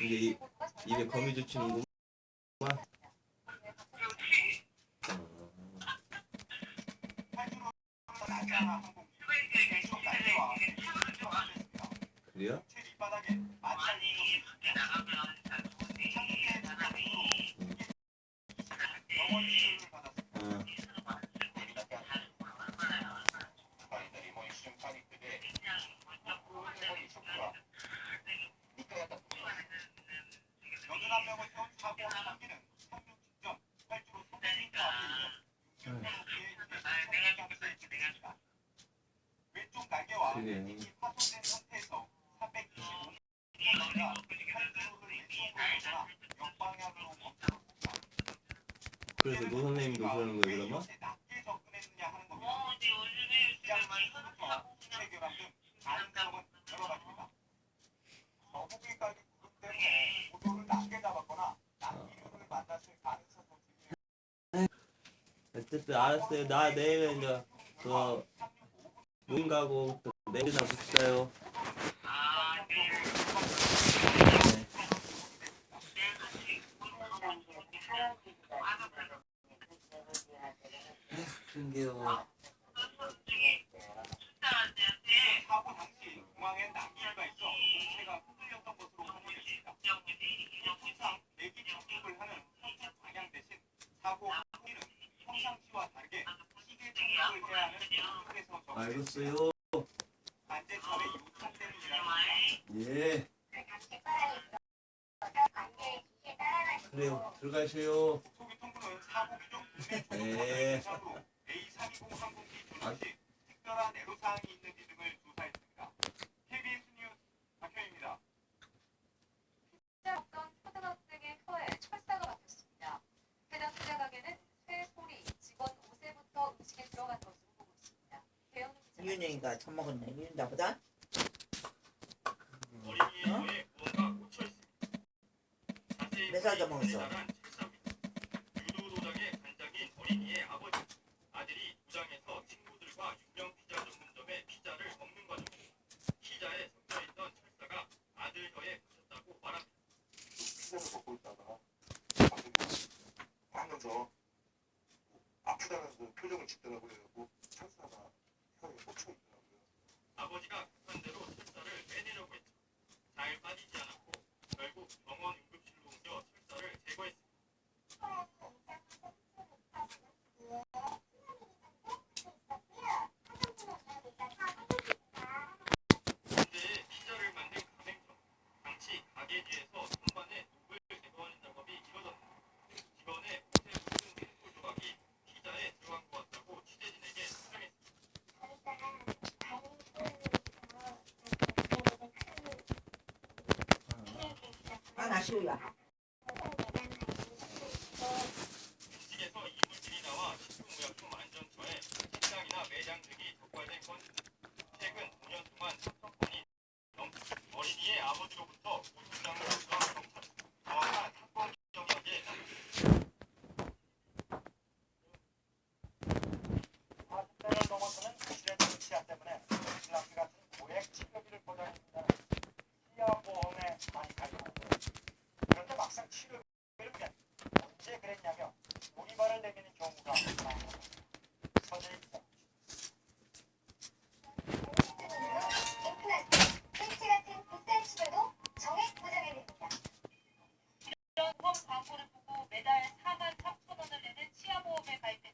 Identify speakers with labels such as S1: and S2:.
S1: 이게 이- 입에 거미줄 치는구만. 그래요? 그래. 그래서 노 선생님도 그러는 거예요 그러면? 어쨌든 알았어요. 나 내일 이제 그 모임 가고 또
S2: 해야 하는 쪽에서 적용돼
S1: 알겠어요.
S2: 안전처의 요청 때문이라는
S1: 예. 그래요. 들어가세요. 네.
S2: 대상으로 A320 항공기 조종 시 특별한 애로사항이 있는지 등을 조사했습니다. KBS 뉴스 박현입니다.
S3: 투자했던 초등학생의 혀에 철사가 박혔습니다. 해당 투자 가게는 쇠 소리 직원 5세부터 음식에 들어간 것으로 보고 있습니다. 배현우 기자.
S4: 이윤영이가 처먹었네. 이윤 나보다? 더 먹었어?
S2: 자란 책상입니다. 유도 도장의 간장인 어린이의 아버지. 아들이 도장에서 친구들과 유명 피자 전문점의 피자를 먹는 과정. 피자에 섞여 있던 철사가 아들 혀에 붙였다고 말합니다.
S5: 피자를 먹고 있다가 아들이 하면서 아프다면서 표정을 짓더라고요. 그래갖고 철사가 혀에 꽂혀 있더라고요.
S2: 아버지가 급한 대로 철사를 빼내려고 했죠. 잘 빠지지 않았고 결국 병원 응급실로 옮겨 철사를 제거했습니다. 문제의 피자를 만든 가맹점. 당시 가게 뒤에서 선반에 녹을 제거하는 작업이 이뤄졌습니다. 직원의 옷에 묻은 숯불 조각이 피자에 들어간 것 같다고 취재진에게 설명했습니다.
S4: 아, 나 시우야. 광고를 보고 매달 4만 3천 원을 내는 치아보험에 가입